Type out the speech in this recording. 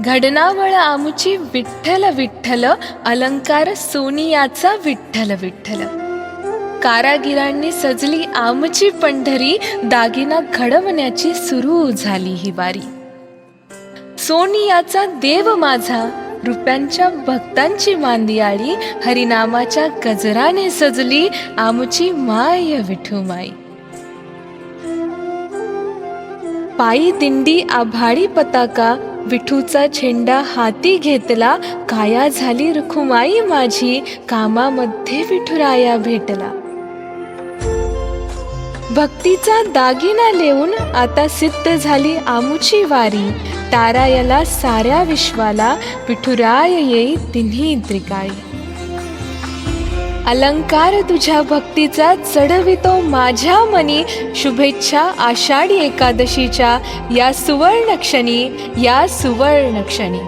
घडणावळ आमुची विठ्ठल विठ्ठल अलंकार सोनियाचा विठ्ठल विठ्ठल. कारागिरांनी सजली आमची पंढरी दागिना घडवण्याची सुरू झाली ही वारी. सोनियाचा देव माझा रुपयांच्या भक्तांची मांदियाळी हरिनामाच्या गजराने सजली आमची माय विठू माई. पायी दिंडी आभाळी पताका विठूचा झेंडा हाती घेतला काया झाली रुखुमाई माझी कामामध्ये विठुराया भेटला. भक्तीचा दागिना लेऊन आता सिद्ध झाली आमुची वारी. तारायला साऱ्या विश्वाला विठुराय येई तिन्ही त्रिकाळी. अलंकार तुझ्या भक्तीचा चढवितो माझ्या मनी. शुभेच्छा आषाढी एकादशीच्या या सुवर्ण क्षणी या सुवर्ण क्षणी.